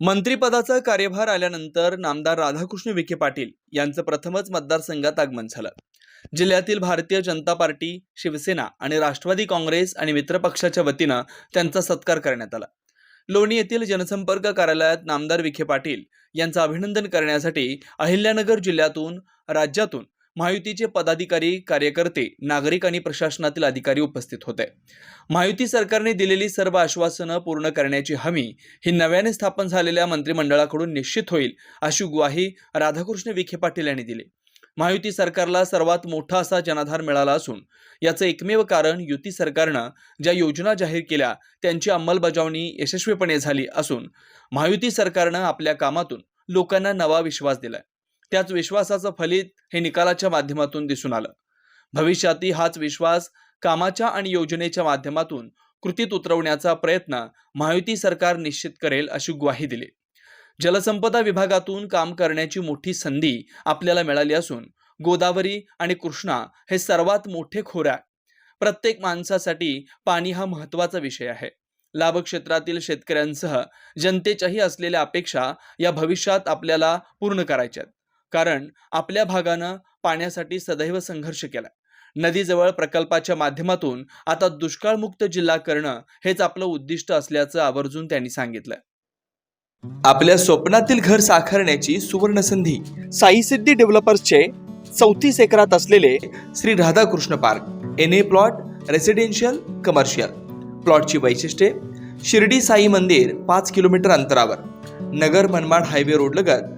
मंत्रिपदाचा कार्यभार आल्यानंतर नामदार राधाकृष्ण विखे पाटील यांचं प्रथमच मतदारसंघात आगमन झालं. जिल्ह्यातील भारतीय जनता पार्टी शिवसेना आणि राष्ट्रवादी काँग्रेस आणि मित्रपक्षाच्या वतीनं त्यांचा सत्कार करण्यात आला. लोणी येथील जनसंपर्क कार्यालयात नामदार विखे पाटील यांचं अभिनंदन करण्यासाठी अहिल्यानगर जिल्ह्यातून राज्यातून महायुतीचे पदाधिकारी कार्यकर्ते नागरिक आणि प्रशासनातील अधिकारी उपस्थित होते. महायुती सरकारने दिलेली सर्व आश्वासनं पूर्ण करण्याची हमी ही नव्याने स्थापन झालेल्या मंत्रिमंडळाकडून निश्चित होईल अशी ग्वाही राधाकृष्ण विखे पाटील यांनी दिली. महायुती सरकारला सर्वात मोठा असा जनाधार मिळाला असून याचं एकमेव कारण युती सरकारनं ज्या योजना जाहीर केल्या त्यांची अंमलबजावणी यशस्वीपणे झाली असून महायुती सरकारनं आपल्या कामातून लोकांना नवा विश्वास दिलाय. त्याच विश्वासाचं फलित हे निकालाच्या माध्यमातून दिसून आलं. भविष्यातही हाच विश्वास कामाच्या आणि योजनेच्या माध्यमातून कृतीत उतरवण्याचा प्रयत्न महायुती सरकार निश्चित करेल अशी ग्वाही दिली. जलसंपदा विभागातून काम करण्याची मोठी संधी आपल्याला मिळाली असून गोदावरी आणि कृष्णा हे सर्वात मोठे खोऱ्या. प्रत्येक माणसासाठी पाणी हा महत्त्वाचा विषय आहे. लाभक्षेत्रातील शेतकऱ्यांसह जनतेच्याही असलेल्या अपेक्षा या भविष्यात आपल्याला पूर्ण करायच्यात. कारण आपल्या भागानं पाण्यासाठी सदैव संघर्ष केला नदीजवळ प्रकल्पाच्या माध्यमातून आता दुष्काळमुक्त जिल्हा करणं हेच आपलं उद्दिष्ट असल्याचं आवर्जून त्यांनी सांगितलं आपल्या स्वप्नातील घर साकारण्याची सुवर्ण संधी साई सिद्धी डेव्हलपर्सचे चौतीस एकरात असलेले Shri Radhakrishna park N A plot residential commercial प्लॉटची वैशिष्ट्ये शिर्डी साई मंदिर पाच किलोमीटर अंतरावर नगर मनमाड हायवे रोडलगत